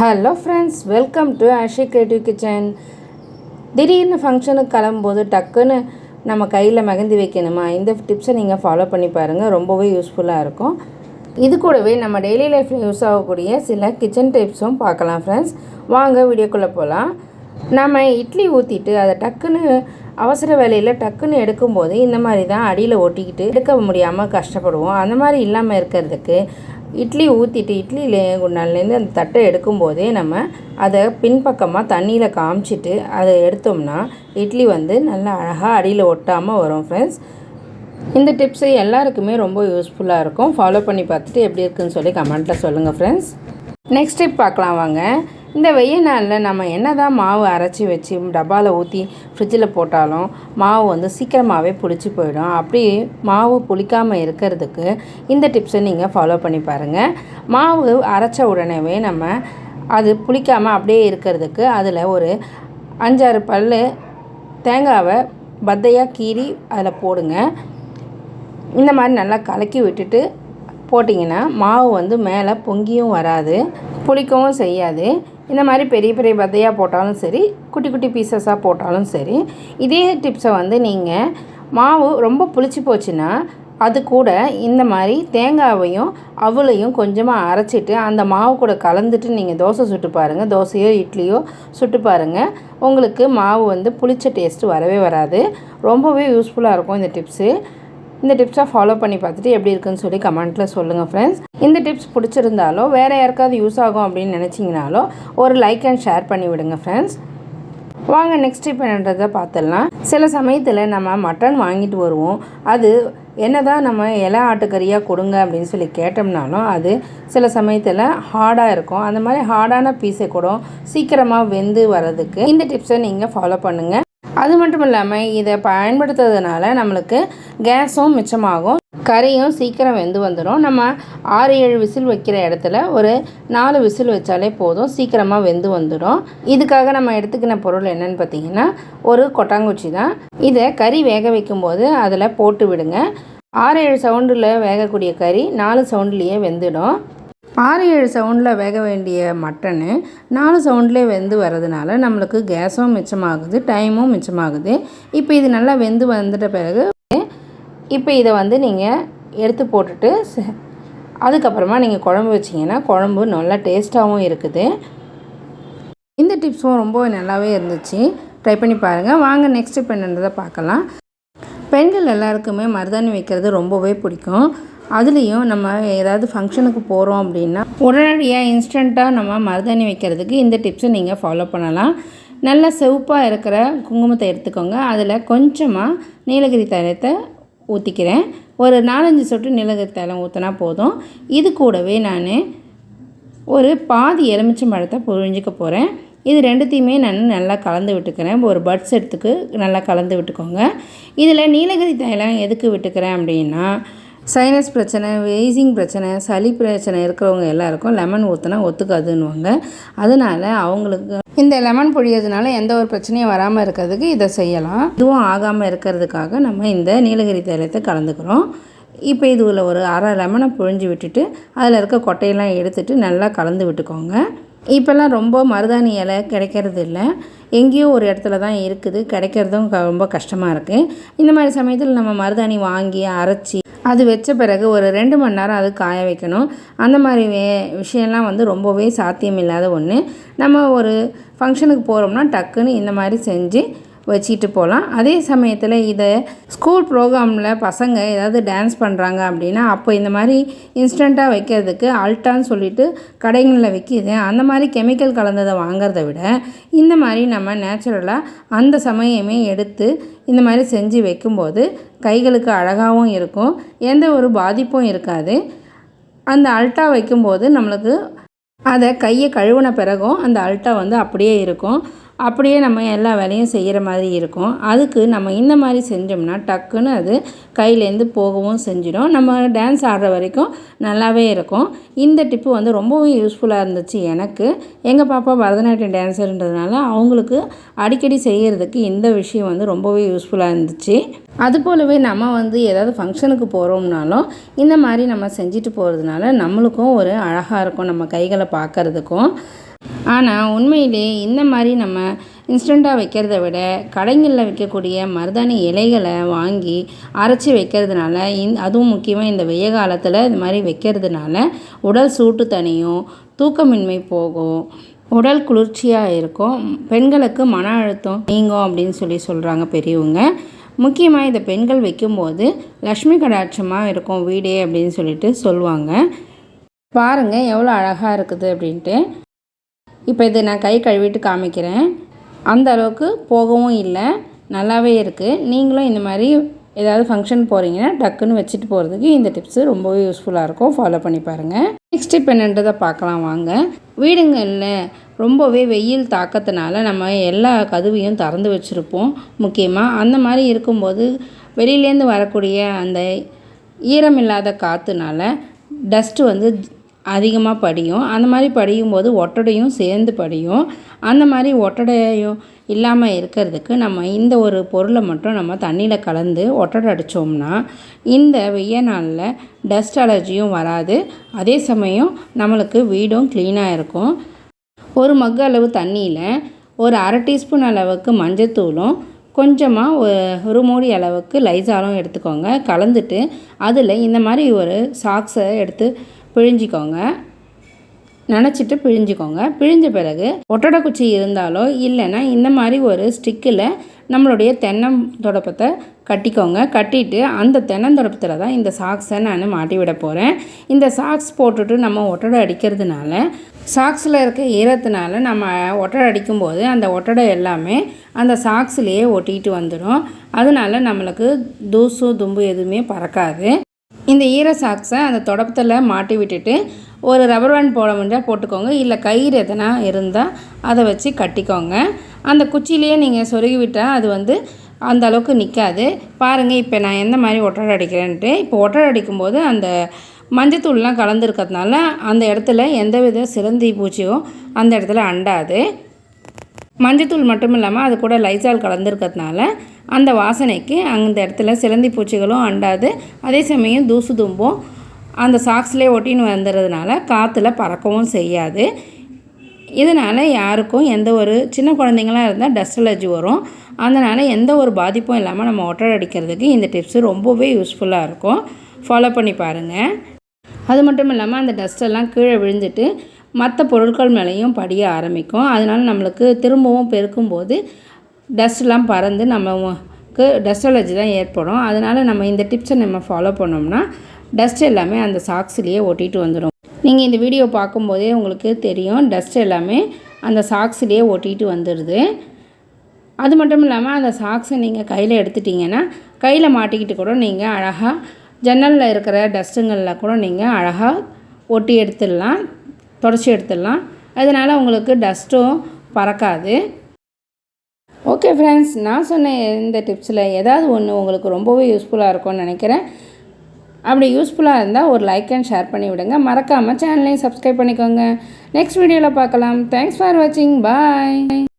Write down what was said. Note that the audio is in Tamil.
Hello friends welcome to Aashi creative kitchen திடீர்னு ஃபங்க்ஷனுக்கு கிளம்பும்போது டக்குன்னு நம்ம கையில் மெகந்தி வைக்கணுமா? இந்த டிப்ஸை நீங்கள் ஃபாலோ பண்ணி பாருங்கள் ரொம்பவே யூஸ்ஃபுல்லாக இருக்கும். இது கூடவே நம்ம டெய்லி லைஃப்பில் யூஸ் ஆகக்கூடிய சில கிச்சன் டிப்ஸும் பார்க்கலாம் ஃப்ரெண்ட்ஸ் வாங்க வீடியோக்குள்ளே போகலாம் நம்ம இட்லி ஊற்றிட்டு அதை டக்குன்னு அவசர வேலையில் டக்குன்னு எடுக்கும்போது இந்த மாதிரி தான் அடியில் ஒட்டிக்கிட்டு எடுக்க முடியாமல் கஷ்டப்படுவோம். அந்த மாதிரி இல்லாமல் இருக்கிறதுக்கு இட்லி ஊற்றிட்டு இட்லியிலே குண்டான்லேருந்து அந்த தட்டை எடுக்கும்போதே நம்ம அதை பின்பக்கமாக தண்ணியில் காமிச்சிட்டு அதை எடுத்தோம்னா இட்லி வந்து நல்லா அழகாக அடியில் ஒட்டாமல் வரும் ஃப்ரெண்ட்ஸ் இந்த டிப்ஸு எல்லாருக்குமே ரொம்ப யூஸ்ஃபுல்லாக இருக்கும். ஃபாலோ பண்ணி பார்த்துட்டு எப்படி இருக்குன்னு சொல்லி கமெண்ட்டில் சொல்லுங்கள் ஃப்ரெண்ட்ஸ் நெக்ஸ்ட் டிப் பார்க்கலாம் வாங்க. இந்த வெயில் நாளில் நம்ம என்ன தான் மாவு அரைச்சி வச்சு டப்பாவில் ஊற்றி ஃப்ரிட்ஜில் போட்டாலும் மாவு வந்து சீக்கிரமாகவே புளிச்சு போயிடும். அப்படி மாவு புளிக்காமல் இருக்கிறதுக்கு இந்த டிப்ஸை நீங்கள் ஃபாலோ பண்ணி பாருங்கள் மாவு அரைச்ச உடனேவே நம்ம அது புளிக்காமல் அப்படியே இருக்கிறதுக்கு அதில் ஒரு அஞ்சாறு பல் தேங்காவை பத்தையாக கீறி அதில் போடுங்க. இந்த மாதிரி நல்லா கலக்கி விட்டுட்டு போட்டிங்கன்னா மாவு வந்து மேலே பொங்கியும் வராது புளிக்கவும் செய்யாது. இந்த மாதிரி பெரிய பெரிய பத்தையாக போட்டாலும் சரி குட்டி குட்டி பீசஸாக போட்டாலும் சரி இதே டிப்ஸை வந்து நீங்கள் மாவு ரொம்ப புளிச்சு போச்சுன்னா அது கூட இந்த மாதிரி தேங்காவையும் அவளையும் கொஞ்சமாக அரைச்சிட்டு அந்த மாவு கூட கலந்துட்டு நீங்கள் தோசை சுட்டு பாருங்கள் தோசையோ இட்லியோ சுட்டு பாருங்கள் உங்களுக்கு மாவு வந்து புளிச்ச டேஸ்ட்டு வரவே வராது. ரொம்பவே யூஸ்ஃபுல்லாக இருக்கும் இந்த டிப்ஸு இந்த டிப்ஸை ஃபாலோ பண்ணி பார்த்துட்டு எப்படி இருக்குன்னு சொல்லி கமெண்ட்டில் சொல்லுங்கள் ஃப்ரெண்ட்ஸ் இந்த டிப்ஸ் பிடிச்சிருந்தாலோ வேறு யாருக்காவது யூஸ் ஆகும் அப்படின்னு நினச்சிங்கனாலோ ஒரு லைக் அண்ட் ஷேர் பண்ணி விடுங்க ஃப்ரெண்ட்ஸ் வாங்க நெக்ஸ்ட் டிப் என்னன்றதை பார்த்துடலாம். சில சமயத்தில் நம்ம மட்டன் வாங்கிட்டு வருவோம். அது என்ன தான் நம்ம இலை ஆட்டுக்கறியாக கொடுங்க அப்படின்னு சொல்லி கேட்டோம்னாலும் அது சில சமயத்தில் ஹார்டாக இருக்கும். அந்த மாதிரி ஹார்டான பீஸை கூட சீக்கிரமாக வெந்து வர்றதுக்கு இந்த டிப்ஸை நீங்கள் ஃபாலோ பண்ணுங்கள் அது மட்டும் இல்லாமல் இதை பயன்படுத்துறதுனால நம்மளுக்கு கேஸும் மிச்சமாகும். கறியும் சீக்கிரம் வெந்து வந்துடும் நம்ம ஆறு ஏழு விசில் வைக்கிற இடத்துல ஒரு நாலு விசில் வச்சாலே போதும். சீக்கிரமாக வெந்து வந்துடும் இதுக்காக நம்ம எடுத்துக்கின பொருள் என்னன்னு பார்த்தீங்கன்னா ஒரு கொட்டாங்குச்சி தான். இதை கறி வேக வைக்கும்போது அதில் போட்டு விடுங்க. ஆறு ஏழு சவுண்டில் வேகக்கூடிய கறி நாலு சவுண்ட்லேயே வெந்துடும். ஆறு ஏழு சவுண்டில் வேக வேண்டிய மட்டனு நாலு சவுண்ட்லேயே வெந்து வர்றதுனால நம்மளுக்கு கேஸும் மிச்சமாகுது டைமும் மிச்சமாகுது. இப்போ இது நல்லா வெந்து வந்துட்ட பிறகு இப்போ இதை வந்து நீங்கள் எடுத்து போட்டுட்டு ச- அதுக்கப்புறமா நீங்கள் குழம்பு வச்சிங்கன்னா குழம்பு நல்லா டேஸ்ட்டாகவும் இருக்குது. இந்த டிப்ஸும் ரொம்ப நல்லாவே இருந்துச்சு. ட்ரை பண்ணி பாருங்கள் வாங்க நெக்ஸ்ட் இப்போ என்னன்றதை பார்க்கலாம். பெண்கள் எல்லாருக்குமே மருதாணி வைக்கிறது ரொம்பவே பிடிக்கும். அதுலேயும் நம்ம ஏதாவது ஃபங்க்ஷனுக்கு போகிறோம் அப்படின்னா உடனடியாக இன்ஸ்டண்ட்டாக நம்ம மருதாணி வைக்கிறதுக்கு இந்த டிப்ஸை நீங்கள் ஃபாலோ பண்ணலாம். நல்ல செவப்பாக இருக்கிற குங்குமத்தை எடுத்துக்கோங்க. அதில் கொஞ்சமாக நீலகிரி தைலத்தை ஊற்றிக்கிறேன் ஒரு நாலஞ்சு சொட்டு நீலகிரி தைலம் ஊற்றினா போதும். இது கூடவே நான் ஒரு பாதி எலுமிச்சம் பழத்தை புழிஞ்சிக்க போகிறேன் இது ரெண்டுத்தையுமே நான் நல்லா கலந்து விட்டுக்கிறேன். ஒரு பட்ஸ் எடுத்துக்கு நல்லா கலந்து விட்டுக்கோங்க. இதில் நீலகிரி தைலம் எதுக்கு விட்டுக்கிறேன் அப்படின்னா சைனஸ் பிரச்சனை வெய்சிங் பிரச்சனை சளி பிரச்சனை இருக்கிறவங்க எல்லாருக்கும் லெமன் ஊற்றினா ஒத்துக்காதுன்னுவாங்க. அதனால் அவங்களுக்கு இந்த லெமன் பொழியதுனால எந்த ஒரு பிரச்சனையும் வராமல் இருக்கிறதுக்கு இதை செய்யலாம். இதுவும் ஆகாமல் இருக்கிறதுக்காக நம்ம இந்த நீலகிரி தைலத்தை கலந்துக்கிறோம். இப்போ இதுல ஒரு அரை லெமனை புழிஞ்சு விட்டுட்டு அதில் இருக்க கொட்டையெல்லாம் எடுத்துட்டு நல்லா கலந்து விட்டுக்கோங்க. இப்போல்லாம் ரொம்ப மருதாணி இலை கிடைக்கிறது இல்லை. எங்கேயோ ஒரு இடத்துல தான் இருக்குது. கிடைக்கிறதும் க- ரொம்ப கஷ்டமாக இருக்குது இந்த மாதிரி சமயத்தில் நம்ம மருதாணி வாங்கி அரைச்சி அது வச்ச பிறகு ஒரு ரெண்டு மணி நேரம் அது காய வைக்கணும். அந்த மாதிரி வே விஷயம்லாம் வந்து ரொம்பவே சாத்தியம் இல்லாத ஒன்று நம்ம ஒரு ஃபங்க்ஷனுக்கு போகிறோம்னா டக்குன்னு இந்த மாதிரி செஞ்சு வச்சுட்டு போகலாம். அதே சமயத்தில் இதை ஸ்கூல் ப்ரோக்ராமில் பசங்க ஏதாவது டான்ஸ் பண்ணுறாங்க அப்படின்னா அப்போ இந்த மாதிரி இன்ஸ்டண்ட்டாக வைக்கிறதுக்கு அல்ட்டான்னு சொல்லிட்டு கடைகளில் விற்கிது அந்த மாதிரி கெமிக்கல் கலந்ததை வாங்குறத விட இந்த மாதிரி நம்ம நேச்சுரலாக அந்த சமயமே எடுத்து இந்த மாதிரி செஞ்சு வைக்கும்போது கைகளுக்கு அழகாகவும் இருக்கும். எந்த ஒரு பாதிப்பும் இருக்காது. அந்த அல்ட்டா வைக்கும்போது நம்மளுக்கு அதை கையை கழுவின பிறகும் அந்த அல்ட்டா வந்து அப்படியே இருக்கும். அப்படியே நம்ம எல்லா வேலையும் செய்கிற மாதிரி இருக்கும். அதுக்கு நம்ம இந்த மாதிரி செஞ்சோம்னா டக்குன்னு அது கையிலேருந்து போகவும் செஞ்சிடும். நம்ம டான்ஸ் ஆடுற வரைக்கும் நல்லாவே இருக்கும். இந்த டிப்பு வந்து ரொம்பவும் யூஸ்ஃபுல்லாக இருந்துச்சு எனக்கு. எங்கள் பாப்பா பரதநாட்டியம் டான்ஸர்ன்றதுனால அவங்களுக்கு அடிக்கடி செய்கிறதுக்கு இந்த விஷயம் வந்து ரொம்பவே யூஸ்ஃபுல்லாக இருந்துச்சு. அது போலவே நம்ம வந்து ஏதாவது ஃபங்க்ஷனுக்கு போகிறோம்னாலும் இந்த மாதிரி நம்ம செஞ்சுட்டு போகிறதுனால நம்மளுக்கும் ஒரு அழகாக இருக்கும் நம்ம கைகளை பார்க்கறதுக்கும். ஆனால் உண்மையிலே இந்த மாதிரி நம்ம இன்ஸ்டண்ட்டாக வைக்கிறத விட கடைங்களில் விற்கக்கூடிய மருதாணி இலைகளை வாங்கி அரைச்சி வைக்கிறதுனால இந் அதுவும் முக்கியமாக இந்த வெய்ய காலத்தில் இந்த மாதிரி வைக்கிறதுனால உடல் சூட்டு தனியும் தூக்கமின்மை போகும் உடல் குளிர்ச்சியாக இருக்கும் பெண்களுக்கு மன அழுத்தம் நீங்கும் அப்படின்னு சொல்லி சொல்கிறாங்க பெரியவங்க. முக்கியமாக இதை பெண்கள் வைக்கும்போது லக்ஷ்மி கடாட்சமாக இருக்கும் வீடே அப்படின்னு சொல்லிட்டு சொல்லுவாங்க. பாருங்கள் எவ்வளோ அழகாக இருக்குது அப்படின்ட்டு. இப்போ இதை நான் கை கழுவிட்டு காமிக்கிறேன். அந்த அளவுக்கு போகவும் இல்லை. நல்லாவே இருக்குது நீங்களும் இந்த மாதிரி ஏதாவது ஃபங்க்ஷன் போகிறீங்கன்னா டக்குன்னு வச்சுட்டு போகிறதுக்கு இந்த டிப்ஸு ரொம்பவே யூஸ்ஃபுல்லாக இருக்கும். ஃபாலோ பண்ணி பாருங்கள் நெக்ஸ்ட் டிப் என்னன்றதை பார்க்கலாம் வாங்க. வீடுங்களில் ரொம்பவே வெயில் தாக்கத்தினால நம்ம எல்லா கதவையும் திறந்து வச்சுருப்போம். முக்கியமாக அந்த மாதிரி இருக்கும்போது வெளியிலேருந்து வரக்கூடிய அந்த ஈரமில்லாத காற்றுனால டஸ்ட்டு வந்து அதிகமாக படியும். அந்த மாதிரி படியும் போது ஒட்டடையும் சேர்ந்து படியும். அந்த மாதிரி ஒட்டடையும் இல்லாமல் இருக்கிறதுக்கு நம்ம இந்த ஒரு பொருளை மட்டும் நம்ம தண்ணியில் கலந்து ஒட்டடை அடித்தோம்னா இந்த வெய்ய நாளில் டஸ்ட் அலர்ஜியும் வராது. அதே சமயம் நம்மளுக்கு வீடும் க்ளீனாக இருக்கும். ஒரு மக்கு அளவு தண்ணியில் ஒரு அரை டீஸ்பூன் அளவுக்கு மஞ்சத்தூளும் கொஞ்சமாக ஒரு மூடி அளவுக்கு லைசாலும் எடுத்துக்கோங்க. கலந்துட்டு அதில் இந்த மாதிரி ஒரு சாக்ஸை எடுத்து பிழிஞ்சிக்கோங்க. நினச்சிட்டு பிழிஞ்சிக்கோங்க. பிழிஞ்ச பிறகு ஒட்டடை குச்சி இருந்தாலோ இல்லைன்னா இந்த மாதிரி ஒரு ஸ்டிக்கில் நம்மளுடைய தென்னம் தொடப்பத்தை கட்டிக்கோங்க. கட்டிட்டு அந்த தென்னந்தொடப்பத்தில் தான் இந்த சாக்ஸை நான் மாட்டி விட போகிறேன் இந்த சாக்ஸ் போட்டுட்டு நம்ம ஒட்டடை அடிக்கிறதுனால சாக்ஸில் இருக்க ஈரத்தினால நம்ம ஒட்டடை அடிக்கும்போது அந்த ஒட்டடை எல்லாமே அந்த சாக்ஸ்லேயே ஒட்டிக்கிட்டு வந்துடும் அதனால நம்மளுக்கு தூசு தும்பு எதுவுமே பறக்காது. இந்த ஈர சாக்ஸை அந்த தொடப்பத்தில் மாட்டி விட்டுட்டு ஒரு ரப்பர் பேண்ட் போட முடிஞ்சால் போட்டுக்கோங்க. இல்லை கயிறு எதனா இருந்தால் அதை வச்சு கட்டிக்கோங்க. அந்த குச்சியிலேயே நீங்கள் சொருகி விட்டால் அது வந்து அந்த அளவுக்கு நிற்காது பாருங்கள் இப்போ நான் எந்த மாதிரி ஒட்டடை அடிக்கிறேன்ட்டு. இப்போ ஒட்டடை அடிக்கும்போது அந்த மஞ்சத்தூள்லாம் கலந்துருக்கிறதுனால அந்த இடத்துல எந்தவித சிறந்தி பூச்சியும் அந்த இடத்துல அண்டாது. மஞ்சத்தூள் மட்டும் இல்லாமல் அது கூட லைசால் கலந்துருக்கிறதுனால அந்த வாசனைக்கு அந்த இடத்துல சிலந்தி பூச்சிகளும் அண்டாது. அதே சமயம் தூசு தும்பும். அந்த சாக்ஸ்லேயே ஒட்டின்னு வந்துடுறதுனால காற்றுல பறக்கவும் செய்யாது. இதனால் யாருக்கும் எந்த ஒரு சின்ன குழந்தைங்களாக இருந்தால் டஸ்ட் அலர்ஜி வரும். அதனால் எந்த ஒரு பாதிப்பும் இல்லாமல் நம்ம ஒட்டடை அடிக்கிறதுக்கு இந்த டிப்ஸு ரொம்பவே யூஸ்ஃபுல்லாக இருக்கும். ஃபாலோ பண்ணி பாருங்கள் அது மட்டும் இல்லாமல் அந்த டஸ்ட்டெல்லாம் கீழே விழுந்துட்டு மற்ற பொருட்கள் மேலேயும் படிய ஆரம்பிக்கும். அதனால் நம்மளுக்கு திரும்பவும் பெருக்கும்போது டஸ்ட்லாம் பறந்து நமக்கு டஸ்ட் அலர்ஜி தான் ஏற்படும். அதனால் நம்ம இந்த டிப்ஸை நம்ம ஃபாலோ பண்ணோம்னா டஸ்ட் எல்லாமே அந்த சாக்ஸ்லேயே ஒட்டிட்டு வந்துடும் நீங்கள் இந்த வீடியோ பார்க்கும்போதே உங்களுக்கு தெரியும் டஸ்ட் எல்லாமே அந்த சாக்ஸ்லேயே ஒட்டிட்டு வந்துடுது அது மட்டும் இல்லாமல் அந்த சாக்ஸை நீங்கள் கையில் எடுத்துட்டிங்கன்னா கையில் மாட்டிக்கிட்டு கூட நீங்கள் அழகாக ஜன்னலில் இருக்கிற டஸ்ட்டுங்களில் கூட நீங்கள் அழகாக ஒட்டி எடுத்துடலாம் தொடச்சி எடுத்துடலாம். அதனால் உங்களுக்கு டஸ்ட்டும் பறக்காது. ஓகே ஃப்ரெண்ட்ஸ் நான் சொன்ன இந்த டிப்ஸில் ஏதாவது ஒன்று உங்களுக்கு ரொம்பவே யூஸ்ஃபுல்லாக இருக்கும்னு நினைக்கிறேன். அப்படி யூஸ்ஃபுல்லாக இருந்தால் ஒரு லைக் அண்ட் ஷேர் பண்ணி விடுங்க. மறக்காமல் சேனலையும் சப்ஸ்கிரைப் பண்ணிக்கோங்க. நெக்ஸ்ட் வீடியோவில் பார்க்கலாம். தேங்க்ஸ் ஃபார் வாட்சிங் பாய்